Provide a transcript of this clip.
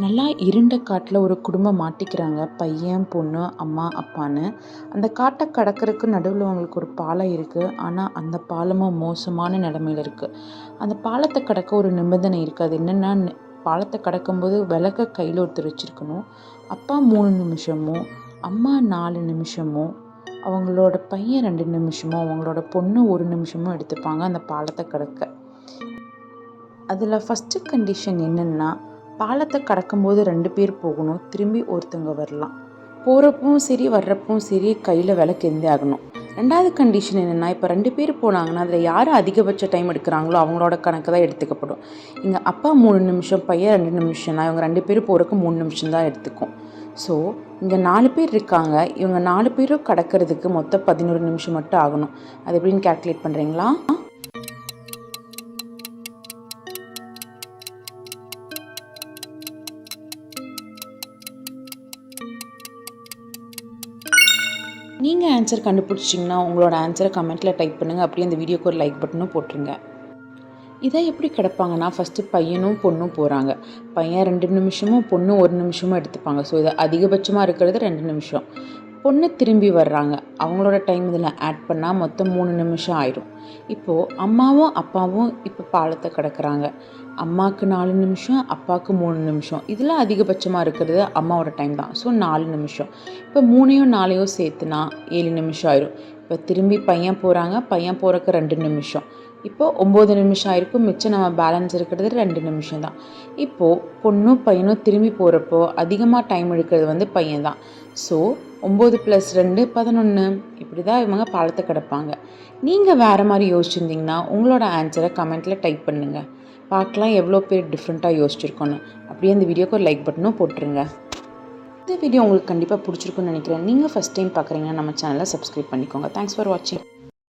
நல்லா இருண்ட காட்டில் ஒரு குடும்பம் மாட்டிக்கிறாங்க. பையன் பொண்ணு அம்மா அப்பான்னு. அந்த காட்டை கடக்கிறதுக்கு நடுவில் அவங்களுக்கு ஒரு பாலம் இருக்குது ஆனால் அந்த பாலமும் மோசமான நிலமையில இருக்குது அந்த பாலத்தை கடக்க ஒரு நிபந்தனை இருக்குது அது என்னென்னா பாலத்தை கடக்கும்போது விளக்க கையில் ஒருத்தர் வச்சுருக்கணும். அப்பா மூணு நிமிஷமும் அம்மா நாலு நிமிஷமும் அவங்களோட பையன் ரெண்டு நிமிஷமும் அவங்களோட பொண்ணு ஒரு நிமிஷமும் எடுத்துப்பாங்க அந்த பாலத்தை கடக்க. அதில் ஃபஸ்ட்டு கண்டிஷன் என்னென்னா பாலத்தை கடக்கும்போது ரெண்டு பேர் போகணும். திரும்பி ஒருத்தங்க வரலாம். போகிறப்பவும் சரி வர்றப்பவும் சரி கையில் விளக்கு எந்தே ஆகணும். ரெண்டாவது கண்டிஷன் என்னென்னா இப்போ ரெண்டு பேர் போனாங்கன்னா அதில் யார் அதிகபட்ச டைம் எடுக்கிறாங்களோ அவங்களோட கணக்கு தான் எடுத்துக்கப்படும். இங்கே அப்பா மூணு நிமிஷம் பையன் ரெண்டு நிமிஷம்னா இவங்க ரெண்டு பேர் போகிறக்கு மூணு நிமிஷம் தான் எடுத்துக்கும். ஸோ இங்கே நாலு பேர் இருக்காங்க. இவங்க நாலு பேரும் கடக்கிறதுக்கு மொத்தம் பதினோரு நிமிஷம் மட்டும் ஆகணும். அது எப்படின்னு கால்குலேட் பண்ணுறீங்களா நீங்கள் ஆன்சர் கண்டுபிடிச்சிங்கன்னா உங்களோட ஆன்சரை கமெண்ட்டில் டைப் பண்ணுங்கள் அப்படியே அந்த வீடியோக்கு ஒரு லைக் பட்டனும் போட்டுருங்க. இதை எப்படி கிடப்பாங்கன்னா ஃபஸ்ட்டு பையனும் பொண்ணும் போகிறாங்க பையன் ரெண்டு நிமிஷமும் பொண்ணு ஒரு நிமிஷமும் எடுத்துப்பாங்க. ஸோ இது அதிகபட்சமாக இருக்கிறது ரெண்டு நிமிஷம். பொண்ணு திரும்பி வர்றாங்க. அவங்களோட டைம் இதில் ஆட் பண்ணால் மொத்தம் மூணு நிமிஷம் ஆயிடும் இப்போது அம்மாவும் அப்பாவும் இப்போ பாலத்தை கிடக்குறாங்க. அம்மாவுக்கு நாலு நிமிஷம் அப்பாவுக்கு மூணு நிமிஷம். இதில் அதிகபட்சமாக இருக்கிறது அம்மாவோட டைம் தான். ஸோ நாலு நிமிஷம். இப்போ மூணையும் நாலையோ சேர்த்துனா ஏழு நிமிஷம் ஆயிடும் இப்போ திரும்பி பையன் போகிறாங்க பையன் போகிறக்கு ரெண்டு நிமிஷம். இப்போ ஒம்பது நிமிஷம் ஆயிருக்கும். மிச்சம் நம்ம பேலன்ஸ் இருக்கிறது ரெண்டு நிமிஷம் தான் இப்போது பொண்ணும் பையனும் திரும்பி போகிறப்போ அதிகமாக டைம் எடுக்கிறது வந்து பையன் தான் ஸோ ஒம்பது ப்ளஸ் ரெண்டு பதினொன்று இப்படி தான் இவங்க பாலத்தை கிடப்பாங்க. நீங்கள் வேறு மாதிரி யோசிச்சிருந்தீங்கன்னா உங்களோட ஆன்சரை கமெண்ட்டில் டைப் பண்ணுங்கள் பார்க்கலாம் எவ்வளோ பேர் டிஃப்ரெண்ட்டாக யோசிச்சிருக்கோன்னு அப்படியே அந்த வீடியோக்கு ஒரு லைக் பட்டனும் போட்டுருங்க. இந்த வீடியோ உங்களுக்கு கண்டிப்பாக பிடிச்சிருக்குன்னு நினைக்கிறேன். நீங்கள் ஃபஸ்ட் டைம் பார்க்குறீங்கன்னா நம்ம சேனலை சப்ஸ்கிரைப் பண்ணிக்கோங்க. தேங்க்ஸ் ஃபார் வாட்சிங்